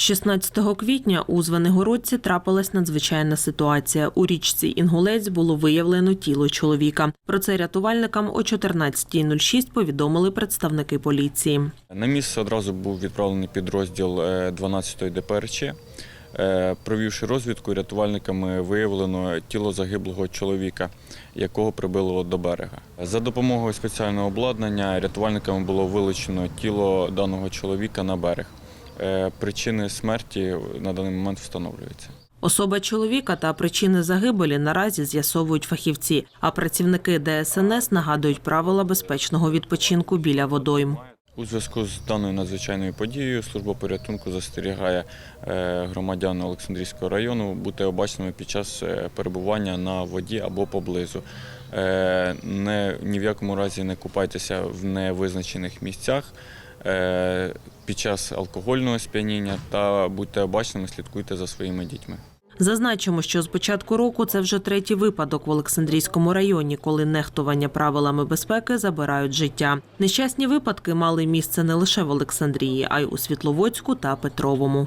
16 квітня у Звенигородці трапилась надзвичайна ситуація. У річці Інгулець було виявлено тіло чоловіка. Про це рятувальникам о 14.06 повідомили представники поліції. На місце одразу був відправлений підрозділ е, 12-ї ДПРЧ. Е, Провівши розвідку, рятувальниками виявлено тіло загиблого чоловіка, якого прибило до берега. За допомогою спеціального обладнання рятувальниками було вилучено тіло даного чоловіка на берег. Е, Причини смерті на даний момент встановлюються. Особа чоловіка та причини загибелі наразі з'ясовують фахівці, а працівники ДСНС нагадують правила безпечного відпочинку біля водойм. У зв'язку з даною надзвичайною подією служба порятунку застерігає е, громадян Олександрійського району бути обачними під час е, перебування на воді або поблизу. Не, ні в якому разі не купайтеся в невизначених місцях під час алкогольного сп'яніння та будьте обачними, слідкуйте за своїми дітьми. Зазначимо, що з початку року це вже третій випадок в Олександрійському районі, коли нехтування правилами безпеки забирають життя. Нещасні випадки мали місце не лише в Олександрії, а й у Світловодську та Петровому.